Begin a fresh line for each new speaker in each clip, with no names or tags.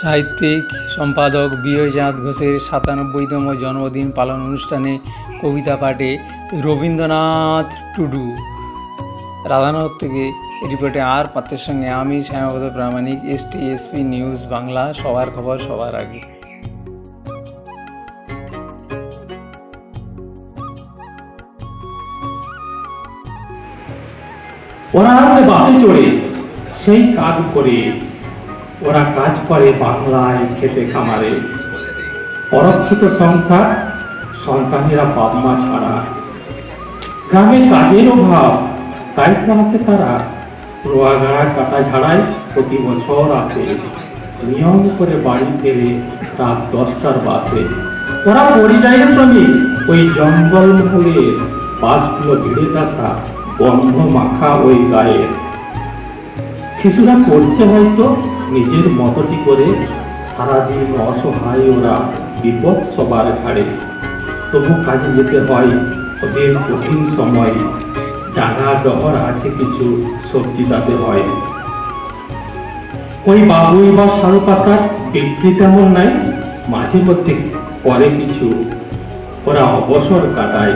সাহিত্যিক, সম্পাদক বিজয়চাঁদ ঘোষের সাতানব্বইতম জন্মদিন পালন অনুষ্ঠানে কবিতা পাঠে রবীন্দ্রনাথ টুডু। রাধানগর থেকে রিপোর্টে আর পাত্রের সঙ্গে আমি Shyamapada Pramanik, S T SP news Bangla, সবার খবর সবার আগে।
ওরা চড়ে সেই কাজ করে ওরা কাজ করে বাংলায় খেতে খামারে। অরক্ষিত সংসার, সন্তানেরা বাপ মা ছাড়া। গ্রামে কাজের অভাব তাই তো আছে তারা। রোয়াগাড়া কাটা ঝাড়ায় প্রতি বছর আসে নিয়ম করে বাড়ি ফেলে রাত দশটার বাসে। ওরা পরিযায়ী শ্রমিক। ওই জঙ্গল মহলের বাসগুলো ভিড়ে থাকা গন্ধ মাখা ওই গায়ে। শিশুরা করছে হয়তো নিজের মতটি করে সারাদিন অসহায় ওরা বিপদ সবার ঘাড়ে। তবু কাজে যেতে হয় ওদের কঠিন সময়। ডাঙা ডহর আছে কিছু, সবজি তাতে হয়। ওই বাবুই বা সারু পাতার বিক্রি তেমন নাই, মাঝে মধ্যে পরে কিছু। ওরা অবসর কাটায়।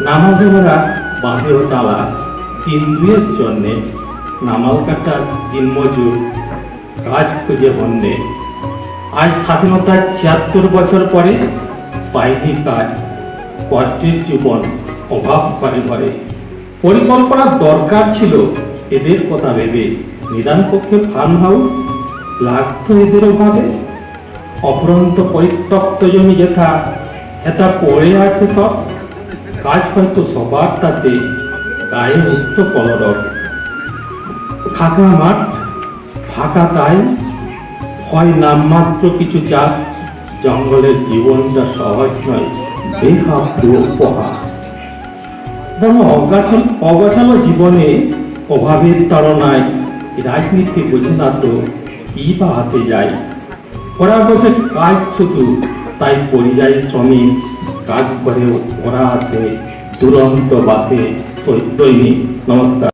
নামাজে ওরা বাঁধেও চালা দিন দুয়ের জন্যে নামাল কাটার দিনমজুর কাজ খুঁজে বন্যে আজ স্বাধীনতার ছিয়াত্তর বছর পরে পাইনি কাজ, কষ্টের জীবন অভাব ঘরে ঘরে পরিকল্পনার দরকার ছিল এদের কথা ভেবে। নিদান পক্ষে ফার্ম হাউস লাগতো এদের অভাবে। অপরন্ত পরিত্যক্ত জমি যেথা এটা পড়ে আছে সব। কাজ হয়তো সবার তাতে, গায়ে উঠত কলরব। ফাঁকা মাঠ, ফাঁকা তাই হয় নামমাত্র কিছু চাষ, জঙ্গলের জীবনটা সহজ নয় উপহার। বড় অগাছল জীবনে অভাবের তাড়নায় রাজনীতি বোঝে না তো কি বা আসে যায়। ওরা বসে কাজ শুধু তাই পরিযায়ী শ্রমিক কাজ করে ওরা আসে দুরন্ত বাসে দৈনিক নমস্কার।